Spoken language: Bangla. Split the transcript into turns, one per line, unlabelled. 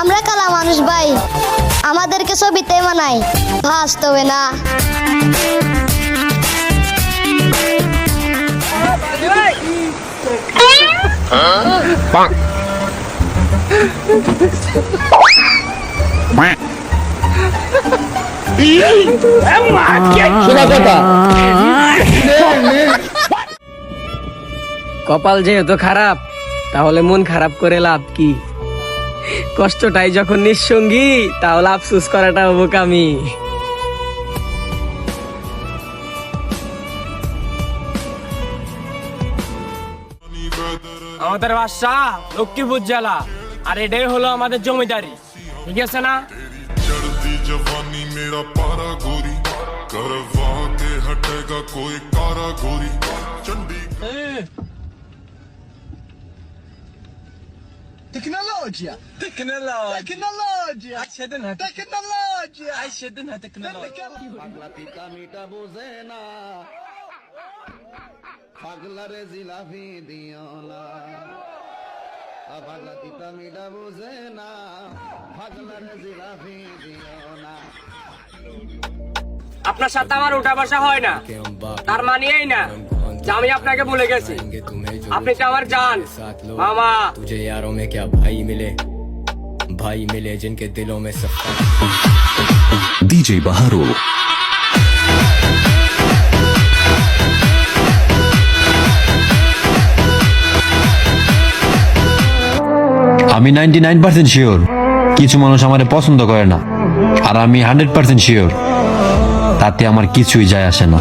আমরা কালা মানুষ ভাই। আমাদেরকে ছবিতে মানায়। বাস্তবে না।
কপাল যেহেতু খারাপ তাহলে মন খারাপ করে লাভ কি? কষ্টটাই যখন নিঃসঙ্গী তাহলে আফসুস করাটা বোকামি আমাদের বাসা লক্ষ্মীপুর জেলা আর এটাই হলো আমাদের জমিদারি ঠিক আছে না
चढ़ती जवानी मेरा पारा गोरी करवा के हटेगा कोई कारा गोरी
বোঝে না। পাগলারে জিলাপি দিও না। বোঝে না। পাগলারে জিলাপি দিও না।
আপনার সাথে আমার উঠা বসা হয় না। তার মানে এই না। যে আমি আপনাকে বলে গেছি। আপনি তো আমার জান মামা
तुझे यारों में क्या भाई मिले भाई मिले जिनके दिलों में सब
DJ Baharu. আমি নাইনটি নাইন পার্সেন্ট শিওর কিছু মানুষ আমারে পছন্দ করে না আর আমি হান্ড্রেড পার্সেন্ট শিওর তাতে আমার কিছুই যায় আসে না